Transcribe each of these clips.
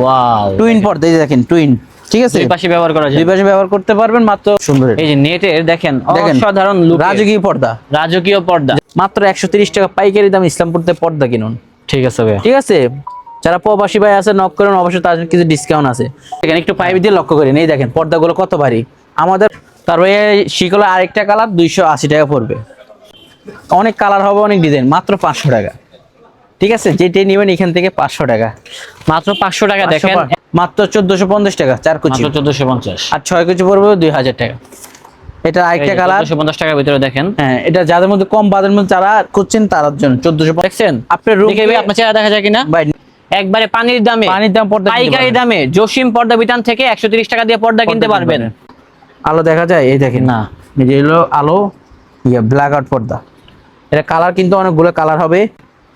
Wow twin পর্দা এই দেখেন টুইন ঠিক আছে? দুই পাশে ব্যবহার করা যায়। দুই পাশে ব্যবহার করতে পারবেন মাত্র সুন্দর এই যে নেটের দেখেন অসাধারণ লুক রাজকীয় পর্দা। রাজকীয় পর্দা। মাত্র একশো তিরিশ টাকা পাইকারি দাম ইসলামপুরতে পর্দা কিনুন। ঠিক আছে ভাই ঠিক আছে? যারা প্রবাসী ভাই আছে নক করেন অবশ্যই তার কিছু ডিসকাউন্ট আছে। এখানে একটু পাইপ দিয়ে লক্ষ্য করেন এই দেখেন পর্দাগুলো কত ভারী। আমাদের তারপরে শিকলে আরেকটা কালার দুইশো আশি টাকা পড়বে। অনেক কালার হবে অনেক ডিজাইন মাত্র পাঁচশো টাকা। ঠিক আছে যেটাই নেবেন এখান থেকে পাঁচশো টাকা। মাত্র পাঁচশো টাকা দেখেন। মাত্র চোদ্দশো পঞ্চাশ টাকা চার কুচি। চোদ্দশো পঞ্চাশ। আর ছয় কুচি পড়বে দুই হাজার টাকা। এটা আরেকটা কালার পঞ্চাশ টাকার ভিতরে দেখেন। হ্যাঁ এটা যাদের মধ্যে কম বাজারের মধ্যে যারা করছেন তার জন্য চোদ্দশো দেখছেন? আপনার রুম আপনার চেহারা দেখা যায় কিনা? একবারে পানির দামে। পানির দাম পর্দা পাইকারি দামে। জসিম পর্দা বিতান থেকে একশো তিরিশ টাকা দিয়ে পর্দা কিনতে পারবেন। আলো দেখা যায়? এই দেখেন। না। এই যে আলো ইয়ে ব্ল্যাক আউট পর্দা। এটা কালার কিন্তু অনেকগুলো কালার হবে।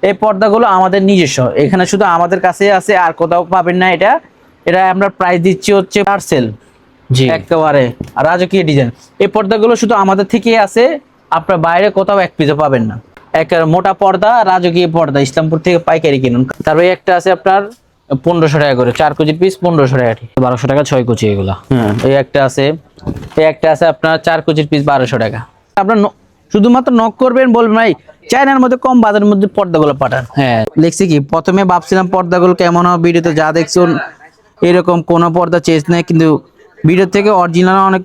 এই পর্দাগুলো আমাদের নিজস্ব। এখানে শুধু আমাদের কাছে আছে আর কোথাও পাবেন না এটা। এটা আমরা প্রাইস দিচ্ছি হচ্ছে পার্সেল জি। একেবারে রাজকীয় ডিজাইন এই পর্দাগুলো শুধু আমাদের থেকেই আছে আপনার বাইরে কোথাও এক পিসও পাবেন না। এক মোটা পর্দা রাজকীয় পর্দা ইসলামপুর থেকে পাইকারি কিনুন। তারপরে একটা আছে আপনার পনেরোশো টাকা করে চার কেজির পিস পনেরোশো টাকা বারোশো টাকা ছয় কুচি এগুলা। হ্যাঁ। এই একটা আছে এই একটা আছে আপনার চার কেজির পিস বারোশো টাকা। আপনার শুধুমাত্র নক করবেন বলবেন ভাই চায়নার মধ্যে কম বাজারের মধ্যে পর্দাগুলো পাঠান। হ্যাঁ। লিখছি কি? প্রথমে ভাবছিলাম পর্দাগুলো কেমন হবে ভিডিওতে যা দেখছুন এরকম কোনো পর্দা চেঞ্জ নেই কিন্তু ভিডিও থেকে অরিজিনাল অনেক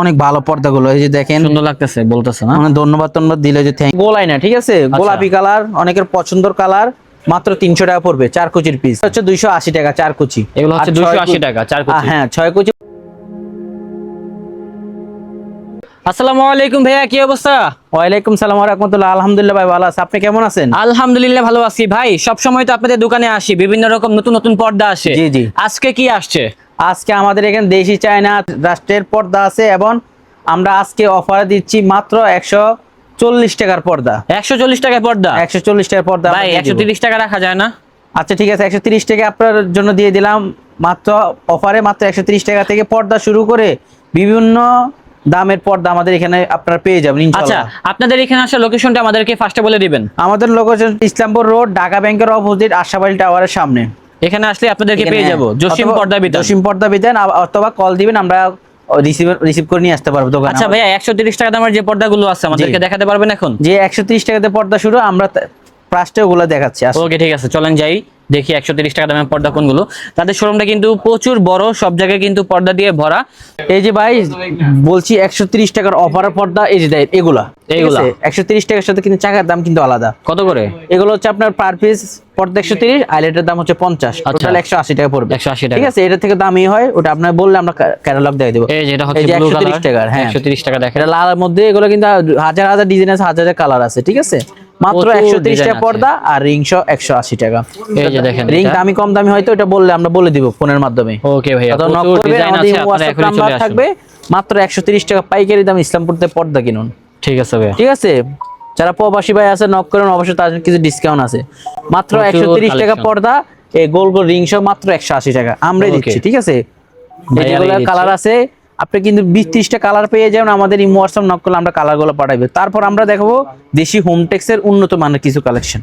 অনেক ভালো পর্দাগুলো। এই যে দেখেন। সুন্দর লাগতেছে বলতেছে না? অনেক ধন্যবাদ ধন্যবাদ দিলে যে থ্যাংক গোলাই না ঠিক আছে? গোলাপি কালার অনেকের পছন্দের কালার মাত্র তিনশো টাকা পড়বে চার কুচির পিস হচ্ছে দুইশো আশি টাকা চার কুচি। এগুলো হচ্ছে দুইশো আশি টাকা চার কুচি। হ্যাঁ ছয় কুচি আসসালামু আলাইকুম ভাইয়া কি অবস্থা? ওয়ালাইকুম সালাম রহমতুল্লাহ। আলহামদুলিল্লাহ ভাই ভালো আছে। আপনি কেমন আছেন? আলহামদুলিল্লাহ ভালো আছি ভাই। সব সময় তো আপনাদের দোকানে আসি বিভিন্ন রকম নতুন নতুন পর্দা আসে। জি, জি। আজকে কি আসছে? আজকে আমাদের এখানে দেশি চায়না রাষ্ট্রের পর্দা আছে এবং আমরা আজকে অফার দিচ্ছি মাত্র একশো চল্লিশ টাকার পর্দা। একশো চল্লিশ টাকায় পর্দা? একশো চল্লিশ টাকার পর্দা ভাই একশো। তিরিশ টাকা রাখা যায় না? আচ্ছা ঠিক আছে একশো তিরিশ টাকা আপনার জন্য দিয়ে দিলাম। মাত্র অফারে মাত্র একশো তিরিশ টাকা থেকে পর্দা শুরু করে বিভিন্ন দামের পর্দা আমাদের এখানে আপনারা পেয়ে যাবেন আচ্ছা আপনাদের এখানে আসা লোকেশনটা আমাদেরকে ফার্স্টে বলে দিবেন। আমাদের লোকেশন ইসলামপুর রোড ঢাকা ব্যাংকের অপোজিট আশাবাড়ি টাওয়ারের সামনে। এখানে আসলে আপনাদেরকে পেয়ে যাব। জসিম পর্দা বিতান জসিম পর্দা বিতান অথবা কল দিবেন আমরা রিসিভ রিসিভ করে নিয়ে আসতে পারব আচ্ছা ভাইয়া একশো তিরিশ টাকা দামের যে পর্দাগুলো আছে আমাদেরকে দেখাতে পারবেন এখন? যে একশো তিরিশ টাকাতে পর্দা শুরু আমরা প্রাইসটা ওগুলো দেখাচ্ছি। ওকে ঠিক আছে চলেন যাই। দেখি একশো তিরিশ টাকা দামের পর্দা কোনগুলো। তাদের শোরুমটা কিন্তু প্রচুর বড় সব জায়গায় কিন্তু পর্দা দিয়ে ভরা। এই যে ভাই বলছি একশো তিরিশ টাকার অফারের পর্দা এই যে দেয় এগুলা। এইগুলা। একশো তিরিশ টাকার সাথে কিন্তু চাকার দাম কিন্তু আলাদা। কত করে? এগুলো হচ্ছে আপনার পার পিস পর্দা একশো তিরিশ আইলেটের দাম হচ্ছে পঞ্চাশ। টোটাল একশো আশি টাকা পড়বে। 180 টাকা। ঠিক আছে? এটা থেকে দামই হয় ওটা আপনার বললে আমরা ক্যাটালগ দিয়ে দেবো। এই যেটা হচ্ছে যে ব্লু 130 কালার টাকার, হ্যাঁ। একশো তিরিশ টাকা দেখেন। এটা মধ্যে এগুলো কিন্তু হাজার হাজার ডিজাইন আছে হাজার হাজার কালার আছে ঠিক আছে? মাত্র একশো টাকা পর্দা আর রিংশো একশো আশি টাকা। এই যে দেখেন রিং দামি কম দামি হয়তো এটা বললে আমরা বলে দিব ফোনের মাধ্যমে। ওকে ভাইয়া থাকবে মাত্র একশো টাকা পাইকারি দাম ইসলামপুরতে পর্দা কিনুন। ঠিক আছে ভাইয়া। ঠিক আছে? যারা প্রবাসী ভাই আছে নক করেন অবশ্যই তার জন্য কিছু ডিসকাউন্ট আছে। মাত্র একশো তিরিশ টাকা পর্দা এই গোল গোল রিং সহ মাত্র একশো আশি টাকা। আমরাই দিচ্ছি ঠিক আছে। কালার আছে আপনি কিন্তু বিশ ত্রিশটা কালার পেয়ে যাবেন আমাদের ইমো হোয়াটসঅ্যাপ নক করলে আমরা কালারগুলো পাঠাইবে। তারপর আমরা দেখাবো দেশি হোমটেক্স এর উন্নত মানের কিছু কালেকশন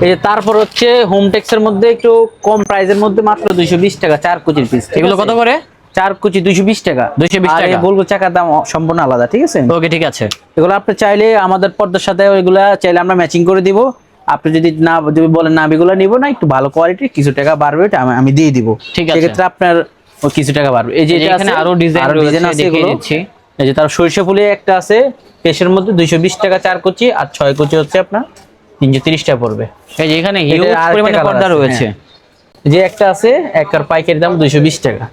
এই যে তারপর হচ্ছে হোমটেক্স এর মধ্যে একটু কম প্রাইসের মধ্যে মাত্র দুইশো বিশ টাকা চার কুচির পিস এগুলো কত করে? চার কুচি দুইশো বিশ টাকা। 220 আর এই টাকা। বলব চাকার দাম সম্পূর্ণ আলাদা ঠিক আছে? ওকে ঠিক আছে। এগুলো আপনি চাইলে আমাদের পর্দার সাথে ওইগুলা চাইলে আমরা ম্যাচিং করে দিব। আপনি যদি না যদি বলেন না এগুলো নিবো না একটু ভালো কোয়ালিটির কিছু টাকা বাড়বে এটা আমি- আমি দিয়ে দিব। ঠিক আছে। সেক্ষেত্রে আপনার ও কিছু টাকা বাড়বে। এই যে এটা এখানে আছে, আরও ডিজাইন আরও ডিজাইন রয়েছে আছে দেখিয়ে এগুলো দিচ্ছি। এই যে তার সরিষা ফুলে একটা আছে পেশের মধ্যে দুইশো বিশ টাকা চার কুচি আর ছয় কুচি হচ্ছে আপনার তিনশো তিরিশ টাকা পড়বে। এই যে এখানে হিউজ পরিমাণে পর্দা রয়েছে। হ্যাঁ। যে একটা আছে একটার পাইকারি দাম দুইশো বিশ টাকা।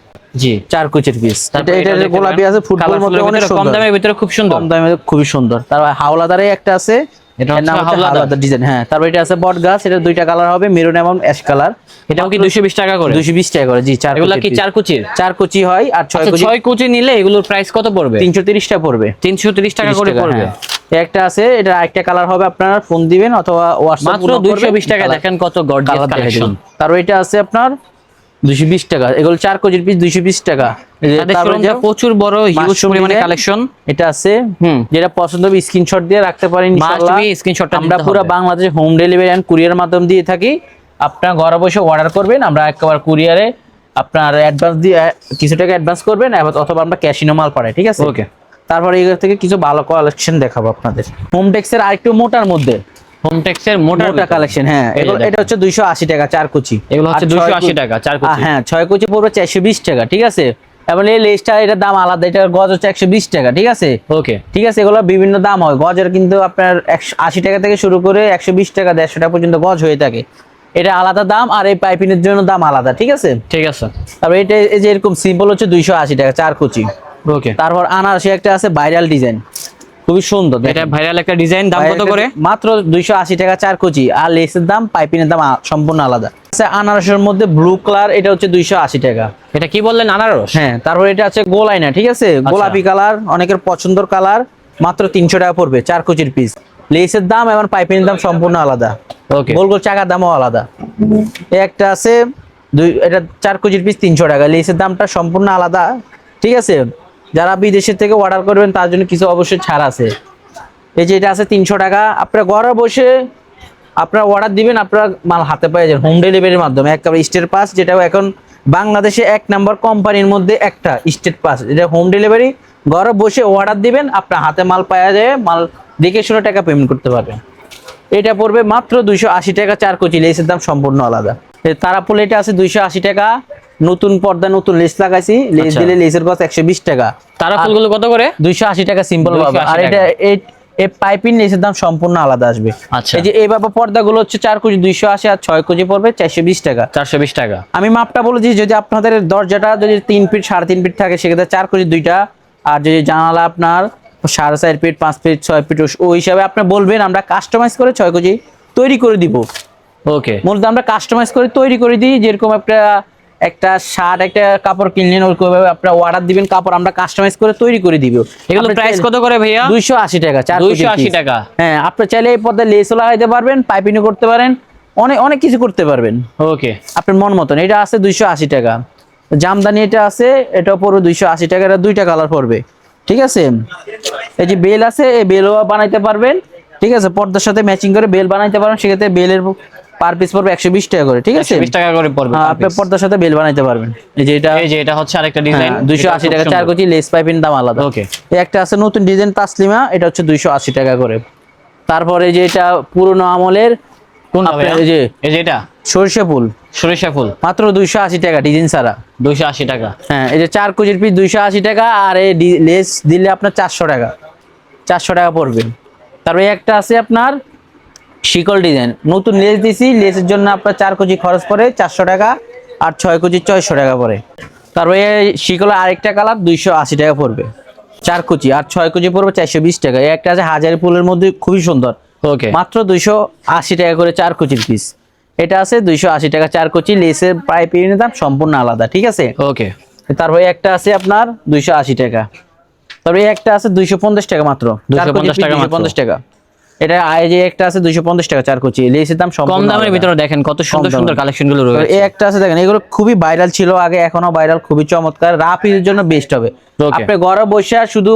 জি। চার কুচির পিস তারপর এটা এটা গোলাপি আছে ফুটবল মধ্যে অনেক ভিতরে কম। দামের ভিতরে খুব সুন্দর। কম দামে খুবই সুন্দর। তারপর হাওলাদারে একটা আছে এটা হচ্ছে ডিজাইন হ্যাঁ। তারপর এটা আছে বট গাছ এটা দুইটা কালার হবে মেরুন এবং অ্যাশ কালার। এটাও কি দুইশো বিশ টাকা করে? দুইশো বিশ টাকা করে জি চার এগুলা কি চার চার কুচি হয় আর ছয় আচ্ছা কুচি ছয় কুচি নিলে এগুলোর প্রাইস কত পড়বে? তিনশো তিরিশ টাকা পড়বে। তিনশো তিরিশ টাকা করে পড়বে। একটা আছে এটা একটা কালার হবে আপনারা ফোন দিবেন অথবা হোয়াটসঅ্যাপ মাত্র টাকা দেখেন কত গর্জিয়াস কালেকশন তারপর এটা আছে আপনার দুইশো বিশ টাকা। এগুলো চার কুচির পিস দুইশো বিশ টাকা। প্রচুর বড় হিউজ পরিমাণে কালেকশন এটা আছে হুম। যেটা পছন্দ হবে স্ক্রিনশট দিয়ে রাখতে পারেন screenshot আমরা পুরো। বাংলাদেশে হোম ডেলিভারি এন্ড কুরিয়ার মাধ্যমে দিয়ে থাকি। আপনার ঘরে বসে অর্ডার করবেন আমরা একবার কুরিয়ারে আপনার অ্যাডভান্স দিয়ে কিছু টাকা অ্যাডভান্স করবেন অথবা আমরা ক্যাশিনো মাল পাঠাই ঠিক আছে? Okay. তারপরে এগুলো থেকে কিছু ভালো কালেকশন দেখাবো আপনাদের। হোম হোমটেক্সের আরেকটু মোটার মধ্যে। হোমটেক্সের মোটা মোটা কালেকশন হ্যাঁ। এটা হচ্ছে দুইশো আশি টাকা চার কুচি। এগুলো হচ্ছে আর ছয় 280 টাকা, চার কুচি। হ্যাঁ ছয় কুচি পড়বে চারশো বিশ টাকা ঠিক আছে? এবং এই লেসটা এটার দাম আলাদা এটার গজ হচ্ছে একশো বিশ টাকা ঠিক আছে? ওকে ঠিক আছে এগুলো বিভিন্ন দাম হয়। গজের কিন্তু আপনার একশো আশি টাকা থেকে শুরু করে একশো বিশ টাকা দেড়শো টাকা পর্যন্ত গজ হয়ে থাকে। এটা আলাদা দাম আর এই পাইপিনের জন্য দাম আলাদা ঠিক আছে? ঠিক আছে। তারপর এটা এই যে এরকম সিম্পল হচ্ছে দুইশো আশি টাকা চার কুচি। ওকে তারপর আনারসি একটা আছে ভাইরাল ডিজাইন খুবই সুন্দর এটা ভাইরাল একটা ডিজাইন দাম কত করে? মাত্র দুইশো আশি টাকা চার কুচি আর লেসের দাম পাইপিনের দাম সম্পূর্ণ আলাদা। আচ্ছা, আনারসের মধ্যে ব্লু কালার এটা হচ্ছে দুইশো আশি টাকা। এটা কি বললেন আনারস? হ্যাঁ তারপর এটা আছে গোলাইনা ঠিক আছে? আচ্ছা। গোলাপি কালার অনেকের পছন্দের কালার মাত্র তিনশো টাকা পড়বে চার কুচির পিস লেসের দাম এবং পাইপিনের দাম সম্পূর্ণ আলাদা। ওকে গোল গোল চাকার দামও আলাদা। একটা আছে দুই এটা চার কেজির পিস তিনশো টাকা। লেসের দামটা সম্পূর্ণ আলাদা ঠিক আছে? যারা বিদেশের থেকে অর্ডার করবেন, তার জন্য কিছু অবশ্যই ছাড় আছে। এই যে এটা আছে তিনশো টাকা। আপনার ঘরে বসে আপনার অর্ডার দিবেন, আপনার মাল হাতে পেয়ে যাবেন হোম ডেলিভারির মাধ্যমে। একেবারে স্টেট পাস যেটাও এখন বাংলাদেশে এক নাম্বার কোম্পানির মধ্যে একটা স্টেট পাস এটা হোম ডেলিভারি ঘরে বসে অর্ডার দিবেন, আপনার হাতে মাল পাওয়া যায়, মাল দেখে শুনে টাকা পেমেন্ট করতে পারবেন। এটা পড়বে মাত্র দুইশো আশি টাকা চার কোচি, লেসের দাম সম্পূর্ণ আলাদা। তারাপুল এটা আছে দুইশো আশি টাকা। নতুন পর্দা নতুন লেস লাগাইছি। লেস আচ্ছা। দিলে লেসের কত একশো বিশ টাকা। তারা ফুলগুলো কত করে? দুইশো আশি টাকা সিম্পল 280 পাবে। আর এটা এই- পাইপিং লেসের দাম সম্পূর্ণ আলাদা আসবে। আচ্ছা। এই যে এই বাবা পর্দাগুলো হচ্ছে চার কোচি দুইশো আশি আর ছয় কোচি পড়বে চারশো বিশ টাকা। চারশো বিশ টাকা। আমি মাপটা বলেছি যদি আপনাদের দরজাটা যদি তিন ফিট সাড়ে তিন ফিট থাকে সেক্ষেত্রে চার কোচি দুইটা। আর যদি জানালা আপনার সাড়ে চার ফিট পাঁচ ফিট ছয় ফিট ওই হিসাবে আপনি বলবেন আমরা কাস্টমাইজ করে ছয় কোচি তৈরি করে দিব। ওকে মূলত আমরা কাস্টমাইজ করে তৈরি করে দিই যেরকম একটা একটা শার্ট একটা কাপড় কিনলেন ওরকমভাবে আপনার অর্ডার দিবেন কাপড় আমরা কাস্টমাইজ করে তৈরি করে দিব। এগুলো প্রাইস কত করে ভাইয়া? দুইশো আশি টাকা চার 280 piece। টাকা। হ্যাঁ আপনি চাইলে এই পর্দায় লেসও লাগাইতে পারবেন পাইপিংও করতে পারেন অনেক অনেক কিছু করতে পারবেন। ওকে আপনার মন মতন এটা আছে দুইশো আশি টাকা। জামদানি এটা আছে এটাও পড়বে দুইশো আশি টাকা এটা দুইটা কালার পড়বে। ঠিক আছে? এই যে বেল আছে এই বেলও বানাইতে পারবেন। ঠিক আছে? পর্দার সাথে ম্যাচিং করে বেল বানাইতে পারবেন সেক্ষেত্রে বেলের পার পিস পড়বে একশো বিশ টাকা করে ঠিক আছে? বিশ টাকা করে পড়বে হ্যাঁ, আপনি পর্দার সাথে বেল বানাইতে পারবেন। এই যে এটা এই যে এটা হচ্ছে আরেকটা ডিজাইন। দুইশো আশি টাকা চার কোচি লেস পাইপিং দাম আলাদা। ওকে এই একটা আছে নতুন ডিজাইন তাসলিমা এটা হচ্ছে দুইশো আশি টাকা করে। তারপরে যে এটা পুরনো আমলের কোন এই যে এই যে এটা? সরষে ফুল। সরিষা ফুল। মাত্র দুইশো আশি টাকা ডিজাইন ছাড়া। দুইশো আশি টাকা। হ্যাঁ এই যে চার কেজির পিস দুইশো আশি টাকা আর এই লেস দিলে আপনার চারশো টাকা। চারশো টাকা পড়বে। তারপরে একটা আছে আপনার শিকল ডিজাইন। নতুন লেস দিছি লেসের জন্য আপনার চার কেজি খরচ পড়ে চারশো টাকা আর ছয় কেজি ছয়শো টাকা পড়ে। তারপরে শিকলের আরেকটা কালার দুইশো আশি টাকা পড়বে। চার কুচি আর ছয় কুচি পড়বে চারশো বিশ টাকা। এই একটা আছে হাজারি ফুলের মধ্যে খুবই সুন্দর। ওকে। মাত্র দুইশো আশি টাকা করে চার কুচির পিস এটা আছে দুইশো আশি টাকা চার কুচি লেসের প্রায় পিনের দাম সম্পূর্ণ আলাদা ঠিক আছে? ওকে। তারপরে একটা আছে আপনার দুইশো আশি টাকা। তারপরে একটা আছে দুইশো পঞ্চাশ টাকা মাত্র। 250 টাকা পঞ্চাশ টাকা। এটা আই যে একটা আছে দুইশো পঞ্চাশ টাকা চার কুচি। লেসের দাম কম দামের ভিতরে দেখেন কত সুন্দর। সুন্দর কালেকশনগুলো রয়েছে। এই একটা আছে দেখেন এগুলো খুবই ভাইরাল ছিল আগে এখনও ভাইরাল খুবই চমৎকার। রাফির জন্য বেস্ট হবে। আপনি ঘরে বসে শুধু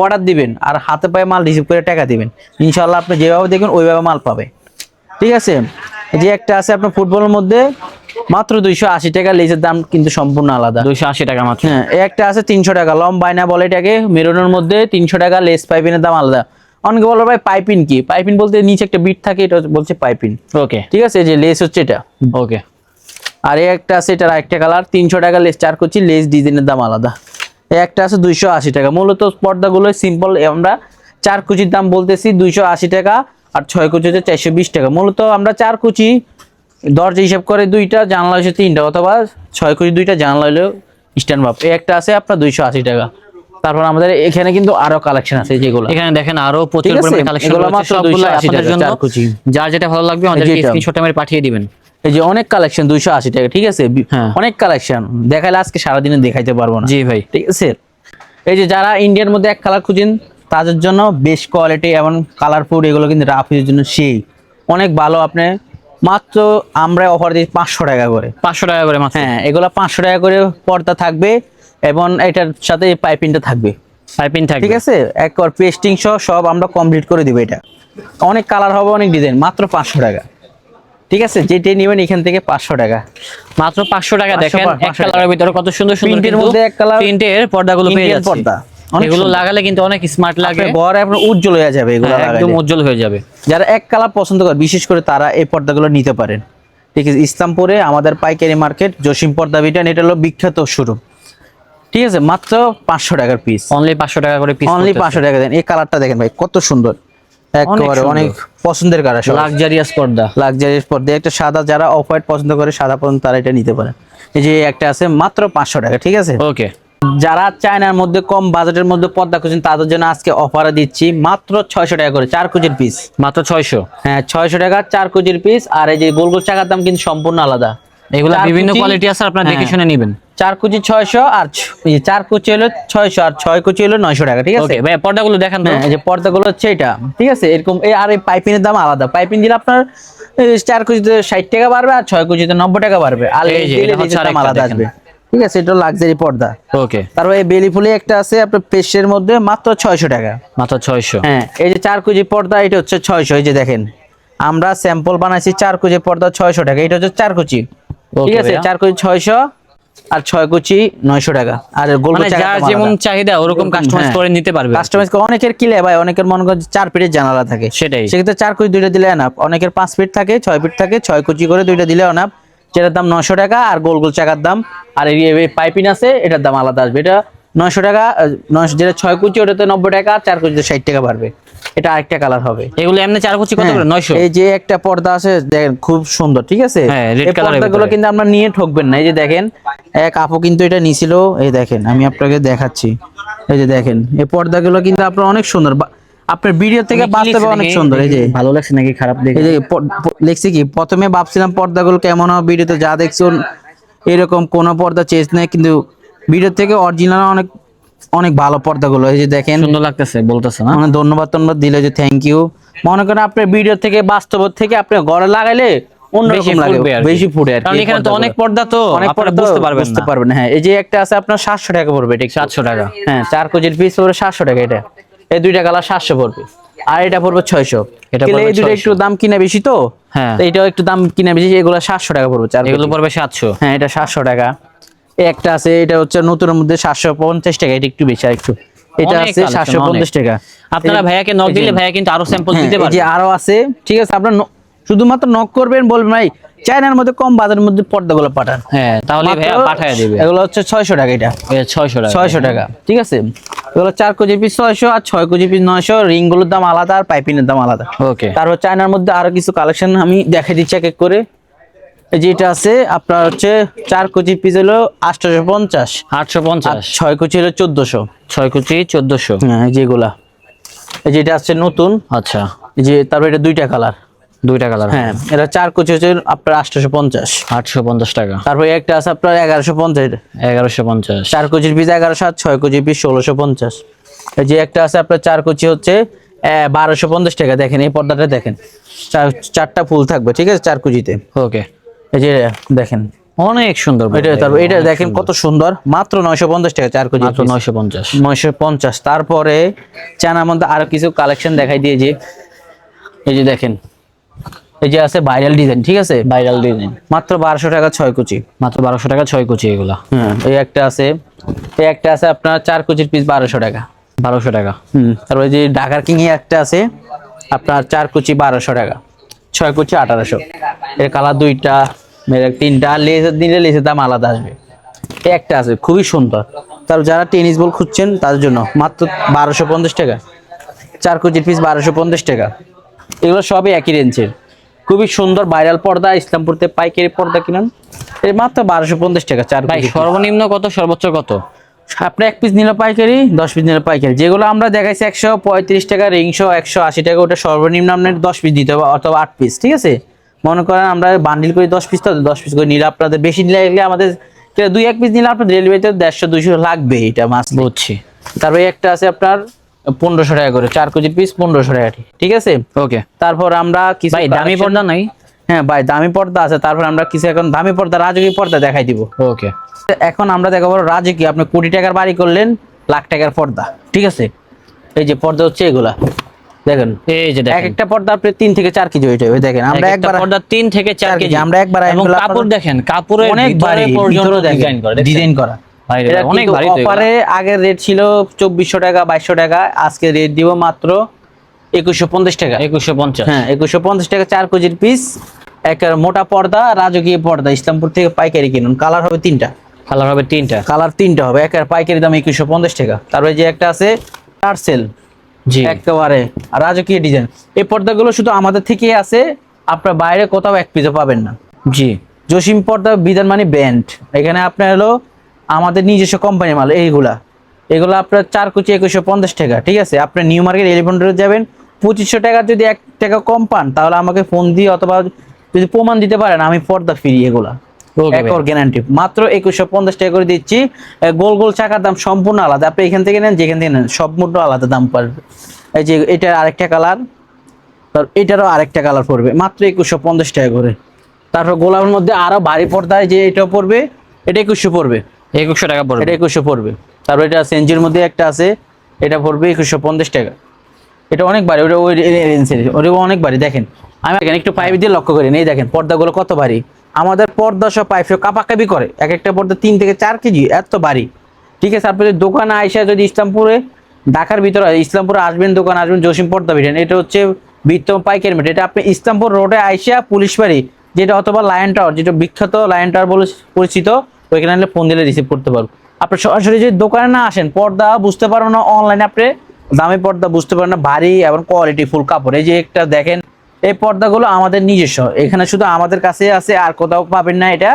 অর্ডার দিবেন আর হাতে পায়ে মাল রিসিভ করে টাকা দিবেন। ইনশাল্লাহ আপনি যেভাবে দেখবেন ওইভাবে মাল পাবে। ঠিক আছে? যে একটা আছে আপনার ফুটবলের মধ্যে মাত্র দুইশো আশি টাকা লেজের দাম কিন্তু সম্পূর্ণ আলাদা। দুইশো আশি টাকা মাত্র। হ্যাঁ একটা আছে তিনশো টাকা লম বাইনা বলে এটাকে মেরুনের মধ্যে তিনশো টাকা লেস পাইপিনের দাম আলাদা। অনেকে বলো ভাই পাইপিন কি? পাইপিন বলতে নিচে একটা বিট থাকে এটা বলছে পাইপিন। ওকে ঠিক আছে? এই যে লেস হচ্ছে এটা। ওকে আর এই একটা আছে এটার একটা কালার। তিনশো টাকা লেস চার করছি লেস ডিজাইনের দাম আলাদা। এই একটা আছে দুইশো আশি টাকা। মূলত পর্দাগুলো সিম্পল আমরা চার কুচির দাম বলতেছি দুইশো আশি টাকা আর ছয় কুচি হচ্ছে চারশো বিশ টাকা। মূলত আমরা চার কুচি দরজা হিসাব করে দুইটা জানলা হচ্ছে তিনটা অথবা ছয় কুচি দুইটা জানলা হলেও স্ট্যান্ড ভাব। এই একটা আছে আপনার দুইশো আশি টাকা। তারপর আমাদের এখানে কিন্তু আরও কালেকশন আছে যেগুলো। এখানে দেখেন আরও প্রচুর পরিমাণে কালেকশন এগুলো সবগুলো আপনাদের জন্য যার যেটা ভালো লাগবে আমাদের স্ক্রিনশট পাঠিয়ে দিবেন। এই যে অনেক কালেকশন দুইশো আশি টাকা ঠিক আছে? হ্যাঁ। অনেক কালেকশন দেখাইলে আজকে সারাদিনে দেখাইতে পারব না। জি ভাই। ঠিক আছে? এই যে যারা ইন্ডিয়ার মধ্যে এক কালার খুঁজেন তাদের জন্য বেশ কোয়ালিটি এবং কালারফুল এগুলো কিন্তু রাফিজের জন্য সেই। অনেক ভালো আপনি মাত্র আমরা অফার দিই পাঁচশো টাকা করে। পাঁচশো টাকা করে মাত্র। হ্যাঁ এগুলো পাঁচশো টাকা করে পর্দা থাকবে। এবং এটার সাথে পাইপিংটা থাকবে। পাইপিং থাকবে। ঠিক আছে? একবার পেস্টিং সহ সব আমরা কমপ্লিট করে দিব এটা। অনেক কালার হবে অনেক ডিজাইন মাত্র পাঁচশো টাকা। ঠিক আছে? যেটাই নেবেন এখান থেকে পাঁচশো টাকা। মাত্র পাঁচশো টাকা 500 দেখেন এক কালারের ভিতরে কত সুন্দর সুন্দর মধ্যে এক colour প্রিন্টের পর্দাগুলো পেয়ে যাচ্ছে। পর্দা। এগুলো লাগালে কিন্তু অনেক স্মার্ট লাগে। ঘর আপনার উজ্জ্বল হয়ে যাবে এগুলো হ্যাঁ, একদম উজ্জ্বল হয়ে যাবে। যারা এক কালার পছন্দ করে বিশেষ করে তারা এই পর্দাগুলো নিতে পারেন। ঠিক আছে? ইসলামপুরে আমাদের পাইকারি মার্কেট জসিম পর্দা বিটান এটা হলো বিখ্যাত শোরুম ঠিক আছে মাত্র পাঁচশো টাকার পিস অনলি পাঁচশো টাকা করে পিস অনলি পাঁচশো টাকা দেন। এই কালারটা দেখেন ভাই কত সুন্দর। একেবারে অনেক পছন্দের কালার লাক্সারিয়াস পর্দা। লাক্সারিয়াস পর্দা। একটা সাদা যারা অফ হোয়াইট পছন্দ করে সাদা পছন্দ তারা এটা নিতে পারেন। এই যে একটা আছে মাত্র পাঁচশো টাকা ঠিক আছে? ওকে যারা চায়নার মধ্যে কম বাজেটের মধ্যে পর্দা খুঁজছেন তাদের জন্য আজকে অফারে দিচ্ছি মাত্র ছয়শো টাকা করে চার কেজির পিস মাত্র ছয়শো? হ্যাঁ ছয়শো টাকা চার কেজির পিস আর এই যে গোল গোল চাকার দাম কিন্তু সম্পূর্ণ আলাদা। এগুলো বিভিন্ন কোয়ালিটি আছে আপনারা দেখে হ্যাঁ। শুনে নেবেন। চার কুচি ছয়শো আর চার কুচি হলো ছয়শো আর ছয় কুচি হলো নয়শো টাকা ঠিক আছে? ওকে ভাই পর্দাগুলো দেখান হ্যাঁ যে পর্দাগুলো হচ্ছে এটা ঠিক আছে? এরকম এই আর এই পাইপিনের দাম আলাদা। দিলে আপনার চার কুচিতে ষাট টাকা বাড়বে আর ছয় কুচিতে নব্বই টাকা বাড়বে। আর দাম আলাদা আসবে। ঠিক আছে? এটা লাক্সারি পর্দা। ওকে তারপর এই বেলি ফুলি একটা আছে আপনার পেস্টের মধ্যে মাত্র ছয়শো টাকা। মাত্র ছয়শো। হ্যাঁ এই যে চার কুচি পর্দা এটা হচ্ছে ছয়শো এই যে দেখেন। আমরা স্যাম্পল বানাইছি চার কুচি পর্দা ছয়শো টাকা এটা হচ্ছে চার কুচি। ঠিক আছে? চার কুচি ছয়শো আর ছয় কুচি নয়শো টাকা। আর গোল মানে যার যেমন চাহিদা ওরকম কাস্টমাইজ করে নিতে পারবে। কাস্টমাইজ অনেকের কিলে ভাই অনেকের মনে চার ফিটের জানালা থাকে। সেটাই। সেক্ষেত্রে চার কুচি দুইটা দিলে এনাফ অনেকের পাঁচ ফিট থাকে ছয় ফিট থাকে ছয় কুচি করে দুইটা দিলে এনাফ যেটার দাম নশো টাকা আর গোল গোল চাকার দাম। আর এই পাইপিন আছে এটার দাম আলাদা আসবে। এটা নয়শো টাকা নয়শো যেটা ছয় কুচি ওটাতে নব্বই টাকা আর চার কুচিতে ষাট টাকা বাড়বে। এটা আরেকটা কালার হবে। এগুলো এমনি চার কুচি কত করে? হ্যাঁ, নয়শো? এই যে একটা পর্দা আছে দেখেন খুব সুন্দর ঠিক আছে? হ্যাঁ, এই পর্দাগুলো কিন্তু আমরা নিয়ে ঠকবেন না। এই যে দেখেন এক আপু কিন্তু এটা নিছিল। এই দেখেন আমি আপনাকে দেখাচ্ছি। এই যে দেখেন এই পর্দাগুলো কিন্তু আপনার অনেক সুন্দর। আপনার ভিডিও থেকে বাস্তবে অনেক সুন্দর এই যে। ভালো লাগছে নাকি? খারাপ দেখে। এই যে লিখছি কি? প্রথমে ভাবছিলাম পর্দাগুলো কেমন হবে ভিডিওতে যা দেখছি এরকম কোনো পর্দা চেঞ্জ নেই কিন্তু ভিডিও থেকে অরিজিনাল অনেক অনেক ভালো পর্দাগুলো। এই যে দেখেন সুন্দর লাগতেছে বলতেছে না? মানে ধন্যবাদ ধন্যবাদ দিলে যে থ্যাংক ইউ মনে করেন আপনার ভিডিও থেকে বাস্তব থেকে আপনি ঘরে লাগাইলে অন্যরকম লাগে। ফুটবে আর কি। বেশি ফুটে আর কারণ এখানে তো অনেক পর্দা তো অনেক পর্দা বুঝতে পারবেন বুঝতে পারবেন। হ্যাঁ এই যে একটা আছে আপনার সাতশো টাকা পড়বে এটা। সাতশো টাকা। হ্যাঁ চার কেজির পিস পড়বে সাতশো টাকা এটা। এই দুইটা কালার সাতশো পড়বে। আর এটা পড়বে ছয়শো। এটা এটা এই দুটো একটু দাম কিনা বেশি তো? হ্যাঁ। এটাও একটু দাম কিনা বেশি এগুলো সাতশো টাকা পড়বে চার এগুলো পড়বে সাতশো। হ্যাঁ এটা সাতশো টাকা। এই একটা আছে এটা হচ্ছে নতুনের মধ্যে সাতশো পঞ্চাশ টাকা এটা একটু বেশি আর একটু। এটা আছে সাতশো পঞ্চাশ। টাকা। আপনারা ভাইয়াকে নক দিলে ভাইয়া কিন্তু আরও স্যাম্পল দিতে পারবে। আরও আছে ঠিক আছে আপনার শুধুমাত্র নক করবেন বলবেন ভাই চায়নার মধ্যে কম বাজারের মধ্যে পর্দাগুলো পাঠান। হ্যাঁ তাহলে ভাইয়া মাত্র- পাঠায় দেবে। এগুলো হচ্ছে ছয়শো টাকা এটা। ছয়শো টাকা। ছয়শো টাকা ঠিক আছে? এগুলো চার কেজি পিস ছয়শো আর ছয় কেজি পিস নয়শো রিংগুলোর দাম আলাদা আর পাইপিনের দাম আলাদা। ওকে তারপর চায়নার মধ্যে আরও কিছু কালেকশন আমি দেখে দিচ্ছি এক এক করে। যেটা আছে আপনার হচ্ছে চার কেজি পিস হলো আটশোশো পঞ্চাশ। আটশো পঞ্চাশ। ছয় কেজি হলো চোদ্দশো। ছয় কুচি চোদ্দশো। হ্যাঁ যেগুলা এই যেটা আছে নতুন। আচ্ছা। যে তারপর এটা দুইটা কালার দুইটা কালার হ্যাঁ এটা চার কোচি হচ্ছে আপনার আটশোশো পঞ্চাশ। আটশো পঞ্চাশ টাকা। তারপর একটা আছে আপনার এগারোশো পঞ্চাশ। এগারোশো পঞ্চাশ। চার কোচির পিস এগারোশো আর ছয় কোচির পিস ষোলোশো পঞ্চাশ। এই যে একটা আছে আপনার চার কোচি হচ্ছে বারোশো পঞ্চাশ টাকা। দেখেন এই পর্দাটা দেখেন। চার- চারটা ফুল থাকবে ঠিক আছে চার কোচিতে। ওকে। এই যে দেখেন অনেক সুন্দর এটা তারপর এটা দেখেন কত সুন্দর মাত্র নয়শো পঞ্চাশ টাকা চার কোচি মাত্র নয়শো পঞ্চাশ। নয়শো পঞ্চাশ। তারপরে চানার মধ্যে আরও কিছু কালেকশন দেখাই দিয়ে যে এই যে দেখেন এই যে আছে ভাইরাল ডিজাইন ঠিক আছে? ভাইরাল ডিজাইন মাত্র বারোশো টাকা ছয় কুচি। মাত্র বারোশো টাকা ছয় কুচি এগুলা। হ্যাঁ এই একটা আছে এই একটা আছে আপনার চার কুচির পিস বারোশো টাকা। বারোশো টাকা। হুম তারপরে যে ঢাকার কিং একটা আছে আপনার চার কুচি বারোশো টাকা। ছয় কুচি আঠারোশো। এর কালার দুইটা এর তিনটা লেসের দিলে লেসের দাম আলাদা আসবে। একটা আছে খুবই সুন্দর। তারপর যারা টেনিস বল খুঁজছেন তাদের জন্য মাত্র বারোশো পঞ্চাশ টাকা। চার কুচির পিস বারোশো পঞ্চাশ টাকা। এগুলো সবই একই রেঞ্জের খুবই সুন্দর ভাইরাল পর্দা ইসলামপুরতে পাইকারি পর্দা কিনুন। এর মাত্র বারোশো পঞ্চাশ টাকা চার ভাই সর্বনিম্ন কত সর্বোচ্চ কত? আপনি এক পিস নিলে পাইকারি দশ পিস নিলে পাইকারি। যেগুলো আমরা দেখাইছি একশো পঁয়ত্রিশ টাকা রিংশো একশো আশি টাকা ওটা সর্বনিম্ন আপনার দশ পিস দিতে হবে অথবা আট পিস ঠিক আছে? মনে করেন আমরা বান্ডিল করি দশ পিস তো দশ পিস করে নিলে আপনাদের বেশি নিলে গেলে আমাদের দুই এক পিস নিলে আপনার রেলওয়েতে দেড়শো দুইশো লাগবে এটা মাছ বুঝছি। তারপরে একটা আছে আপনার পনেরোশো টাকা করে চার কেজির পিস পনেরোশো টাকা ঠিক আছে? ওকে তারপর আমরা কিছু ভাই দামি পর্দা নাই। হ্যাঁ ভাই দামি পর্দা আছে তারপর আমরা কিছু এখন দামি পর্দা রাজকীয় পর্দা দেখাই দিব। ওকে এখন আমরা দেখাবো রাজকীয় আপনি কোটি টাকার বাড়ি করলেন লাখ টাকার পর্দা ঠিক আছে? এই যে পর্দা হচ্ছে এগুলা দেখেন। এই যে এক একটা পর্দা আপনি তিন থেকে চার কেজি ওইটা ওই দেখেন আমরা একবার পর্দা তিন থেকে চার কেজি, আমরা একবার এবং কাপড় দেখেন কাপড়ের অনেক ভারী পর্যন্ত ডিজাইন করা ডিজাইন করা। ভাই এটা অনেক ভারী। অফারে আগের রেট ছিল চব্বিশশো টাকা বাইশশো টাকা আজকে রেট দিব মাত্র একুশশো পঞ্চাশ টাকা। একুশশো পঞ্চাশ। হ্যাঁ একুশশো পঞ্চাশ টাকা চার কেজির পিস এক মোটা পর্দা রাজকীয় পর্দা ইসলামপুর থেকে পাইকারি কিনুন। কালার হবে তিনটা। কালার হবে তিনটা। কালার তিনটা হবে পাইকারি দাম একুশশো পঞ্চাশ টাকা। তারপরে যে একটা আছে টার্সেল জি। একেবারে রাজকীয় ডিজাইন এই পর্দাগুলো শুধু আমাদের থেকেই আছে আপনার বাইরে কোথাও এক পিসও পাবেন না। জি। জসিম পর্দা বিধান মানে ব্যান্ড এখানে আপনার হলো আমাদের নিজস্ব কোম্পানি মাল এইগুলা। এগুলো আপনার চার কুচি একুশশো পঞ্চাশ টাকা ঠিক আছে? আপনি নিউ মার্কেট এলিফেন্ট রোড যাবেন পঁচিশশো টাকা যদি এক টাকা কম পান তাহলে আমাকে ফোন দিয়ে অথবা যদি প্রমাণ দিতে পারেন আমি পর্দা ফিরি এগুলা। একর গ্যারান্টি মাত্র একুশশো পঞ্চাশ টাকা করে দিচ্ছি। গোল গোল চাকার দাম সম্পূর্ণ আলাদা। আপনি এখান থেকে নেন যেখান থেকে নেন সম্পূর্ণ আলাদা দাম পড়বে। এই যে এটার আরেকটা কালার এটারও আরেকটা কালার পড়বে। মাত্র একুশশো পঞ্চাশ টাকা করে। তারপর গোলাপের মধ্যে আরও ভারী পর্দায় যে এটা পড়বে এটা একুশশো পড়বে। একুশশো টাকা পড়বে। এটা একুশশো পড়বে। তারপর এটা সেঞ্জির মধ্যে একটা আছে এটা পড়বে একুশশো পঞ্চাশ টাকা। এটা অনেক বাড়ি ওটা ওই রেঞ্জের, ওটা অনেক বাড়ি দেখেন। আমি এখানে একটু পাইপ দিয়ে লক্ষ্য করি, এই দেখেন, পর্দাগুলো কত ভারী। আমাদের পর্দা সব পাইপ সব কাপাকাপি করে, এক একটা পর্দা তিন থেকে চার কেজি, এত ভারী। ঠিক আছে, আপনি দোকানে আইসা যদি ইসলামপুরে, ঢাকার ভিতরে, ইসলামপুরে আসবেন, দোকান আসবেন, জসিম পর্দা বিটেন এটা হচ্ছে বৃত্ত পাইকারি মেট, এটা আপনি ইসলামপুর রোডে আইসা পুলিশ বাড়ি, যেটা অথবা লায়ন টাওয়ার যেটা বিখ্যাত লায়ন টাওয়ার বলে পরিচিত, ওইখানে ফোন দিলে রিসিভ করতে পারব। আপনি সরাসরি যদি দোকানে না আসেন, পর্দা বুঝতে পারব না অনলাইনে আপনি দামি পর্দা বুঝতে পারেন না, ভারী এবং কোয়ালিটি ফুল কাপড়। এই যে একটা দেখেন, এই পর্দাগুলো আমাদের নিজস্ব। এখানে শুধু আমাদের কাছে আছে, আর কোথাও পাবেন না এটা।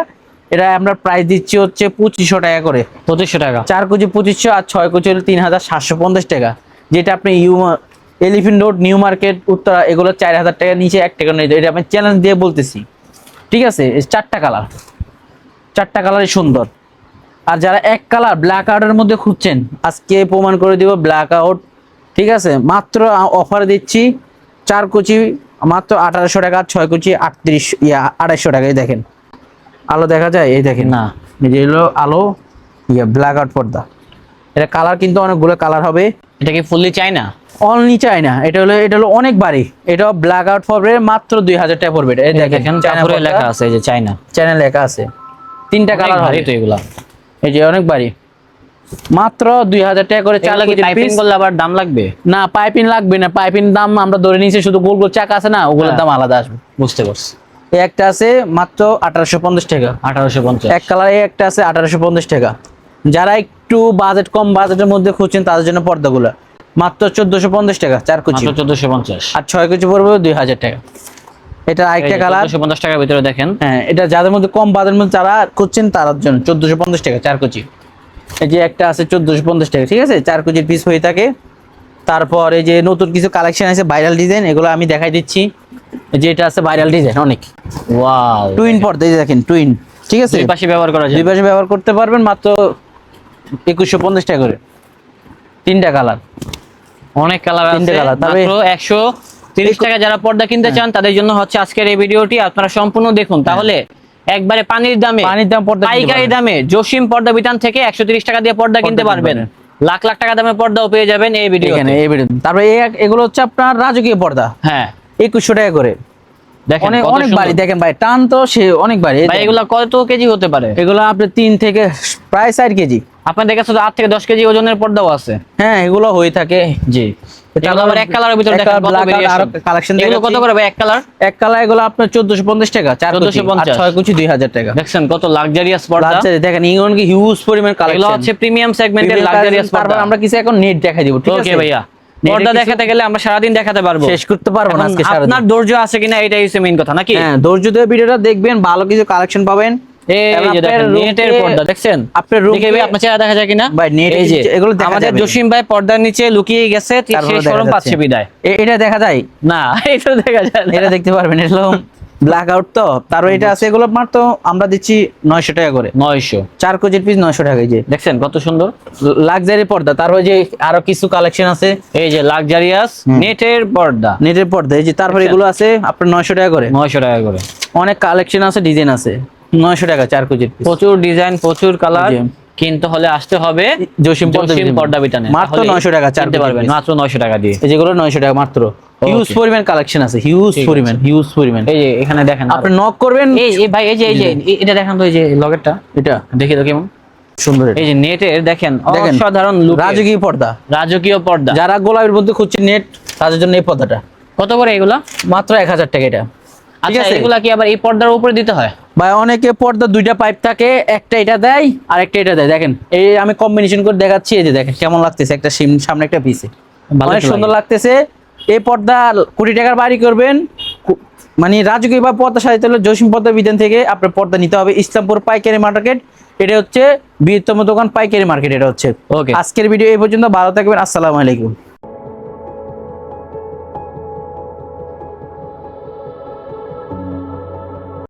এটা আমরা প্রাইস দিচ্ছি হচ্ছে পঁচিশশো টাকা করে, পঁচিশশো টাকা। চার কেজি পঁচিশশো আর ছয় কেজি হলো তিন হাজার সাতশো পঞ্চাশ টাকা। যেটা আপনি you elephant road new market Uttara, এগুলো চার হাজার টাকা নিচে এক টাকা নিয়ে এটা আমি চ্যালেঞ্জ দিয়ে বলতেছি। ঠিক আছে? চারটা কালার চারটা কালারই সুন্দর। আর যারা এক কালার ব্ল্যাক আউটের মধ্যে খুঁজছেন, আজকে প্রমাণ করে দিব ব্ল্যাক আউট ঠিক আছে? মাত্র অফার দিচ্ছি চার কুচি মাত্র আঠারোশো টাকা ছয় কুচি আটত্রিশ ইয়া আড়াইশো টাকায় দেখেন। আলো দেখা যায়? এই দেখেন। না। হলো আলো ইয়া ব্ল্যাক আউট পর্দা। এটা কালার কিন্তু অনেকগুলো কালার হবে। এটা কি ফুললি চাই না অনলি চায়না এটা হলো এটা হলো অনেক বাড়ি। এটা ব্ল্যাক আউট পড়বে মাত্র দুই হাজার টাকা পড়বে এটা। দেখেন লেখা আছে যে চাই না চ্যানেল লেখা আছে। তিনটা কালার হবে। তো এগুলা। এই যে অনেক বাড়ি। মাত্র দুই হাজার টাকা করে চার কেজির করলে আবার দাম লাগবে? না পাইপিং লাগবে না। পাইপিং দাম আমরা ধরে নিয়েছি শুধু গোল গোল চাকা আছে না ওগুলোর হ্যাঁ। দাম আলাদা আসবে। বুঝতে পারছি। একটা আছে মাত্র আঠারোশো পঞ্চাশ টাকা। আঠারোশো পঞ্চাশ। এক কালারে একটা আছে আঠারোশো পঞ্চাশ টাকা। যারা একটু বাজেট কম বাজেটের মধ্যে খুঁজছেন তাদের জন্য পর্দাগুলো। মাত্র চোদ্দশো পঞ্চাশ টাকা চার কুচি। চোদ্দশো পঞ্চাশ। আর ছয় কুচি পড়বে দুই হাজার টাকা। এটা আরেকটা কালার পঞ্চাশ টাকার ভিতরে দেখেন। হ্যাঁ এটা যাদের মধ্যে কম বাজেটের মধ্যে যারা খুঁজছেন তার জন্য চোদ্দশো পঞ্চাশ টাকা চার কুচি। এই যে একটা আছে চোদ্দশো পঞ্চাশ টাকা ঠিক আছে? চার কুচির পিস হয়ে থাকে। তারপর এই যে নতুন কিছু কালেকশন আছে ভাইরাল ডিজাইন এগুলো আমি দেখাই দিচ্ছি। যে এটা আছে ভাইরাল ডিজাইন অনেক। ওয়াও টুইন পর্দা এই দেখেন টুইন ঠিক আছে? দুই পাশে ব্যবহার করা যায়। দুই পাশে ব্যবহার করতে পারবেন মাত্র একুশশো পঞ্চাশ টাকা করে। তিনটা কালার অনেক কালার আছে তিনটে তবে- মাত্র একশো তিরিশ টাকা যারা পর্দা কিনতে হ্যাঁ। চান তাদের জন্য হচ্ছে আজকের এই ভিডিওটি আপনারা সম্পূর্ণ দেখুন। তাহলে একবারে পানির দামে। পানির দাম পর্দা পাইকারি দামে। জসিম পর্দা বিতান থেকে একশো টাকা দিয়ে পর্দা কিনতে পারবেন। লাখ লাখ টাকা দামে পর্দাও পেয়ে যাবেন এই ভিডিও এখানে এই ভিডিও তারপরে এগুলো হচ্ছে আপনার রাজকীয় পর্দা। হ্যাঁ। একুশশো টাকা করে। দেখেন অনেক। বাড়ি দেখেন ভাই টান তো সে অনেক বাড়ি। এগুলা কত কেজি হতে পারে? এগুলো আপনার তিন থেকে প্রায় চার কেজি। আপনাদের কাছে তো আট থেকে দশ কেজি ওজনের পর্দাও আছে। হ্যাঁ এগুলো হয়ে থাকে। জি। এক কালারের ভিতরে এক দেখেন colour কত black variation। আর আরও collection এগুলো কত করে ভাই এক কালার এক কালার এগুলো আপনার চোদ্দশো পঞ্চাশ টাকা চার কুচি, আর 1450 ছয় কুচি দুই হাজার টাকা। দেখছেন কত লাক্সারিয়াস পর্দা। লাচ্ছা দেখেন এমনকি হিউজ পরিমাণ এগুলো হচ্ছে প্রিমিয়াম সেগমেন্টের লাক্সারিয়াস পর্দা। আমরা কিছু এখন নেট দেখাই দিব ঠিক আছে? ওকে ভাইয়া পর্দা দেখাতে গেলে আমরা সারাদিন দেখাতে পারব। শেষ করতে পারব না এখন আজকে সারাদিন। আপনার ধৈর্য আছে কিনা এটাই হচ্ছে মেইন কথা নাকি? হ্যাঁ ধৈর্য দিয়ে ভিডিওটা দেখবেন ভালো কিছু কালেকশন পাবেন। এই এবং যে আপনার দেখেন room নেটের পর্দা দেখছেন? আপনার room দেখে ভাই কে- আপনার চেহারা দেখা যায় কিনা? ভাই, net এই যে এগুলো আমাদের জসিম ভাই পর্দার নিচে লুকিয়ে গেছে ঠিক তারপরে সেই দেখা শরম পাচ্ছে বিদায়। এটা দেখা যায়? না এটা দেখা যায় এটা দেখতে পারবেন এটা ব্ল্যাক আউট তো। তারপর এটা আছে এগুলো মাত্র আমরা দিচ্ছি নয়শো টাকা করে। নয়শো। চার কেজির পিস নয়শো টাকা যে। দেখছেন কত সুন্দর? লাক্সারি পর্দা তারপর যে আরও কিছু কালেকশন আছে। এই যে লাক্সারিয়াস নেটের পর্দা। নেটের পর্দা এই যে তারপর। এগুলো আছে আপনার নয়শো টাকা করে। নয়শো টাকা করে। অনেক কালেকশন আছে ডিজাইন আছে। নয়শো টাকা চার পিস প্রচুর ডিজাইন প্রচুর কালার কিনতে হলে আসতে হবে জসিম পর্দা জসিম পর্দা বিতানে মাত্র তাহলেই 900 টাকা, চার কিনতে পারবেন। মাত্র 900 টাকা দিয়ে। এই যেগুলো নয়শো টাকা মাত্র। হিউজ পরিমাণ কালেকশন আছে হিউজ পরিমাণ হিউজ পরিমাণ। এই যে এখানে দেখেন আপনি নক করবেন। এই ভাই এই যে এই যে এটা দেখেন তো এই যে লগেরটা এটা? দেখি তো কেমন। সুন্দর এই যে নেটের দেখেন দেখেন, অসাধারণ লুক রাজকীয় পর্দা। রাজকীয় পর্দা। যারা গোলাপের মধ্যে খুঁজছে নেট তাদের জন্য এই পর্দাটা। কত করে এগুলা? মাত্র এক হাজার টাকা এটা। আচ্ছা এগুলা কি আবার এই পর্দার উপরে দিতে হয়? ভাই অনেকে পর্দা দুইটা পাইপ থাকে একটা এটা দেয় আর একটা এটা দেয়। দেখেন এই আমি কম্বিনেশন করে দেখাচ্ছি এই যে দেখেন কেমন লাগতেছে একটা সিম সামনে একটা পিসে ভালো অনেক সুন্দর লাগতেছে। এই পর্দা কোটি টাকার বাড়ি করবেন। মানে রাজকীয় বা পর্দা সাজাতে হলে জসিম পর্দা বিধান থেকে আপনার পর্দা নিতে হবে। ইসলামপুর পাইকারি মার্কেট এটা হচ্ছে বৃহত্তম দোকান পাইকারি মার্কেট এটা হচ্ছে। ওকে আজকের ভিডিও এই পর্যন্ত ভালো থাকবেন আসসালামু আলাইকুম।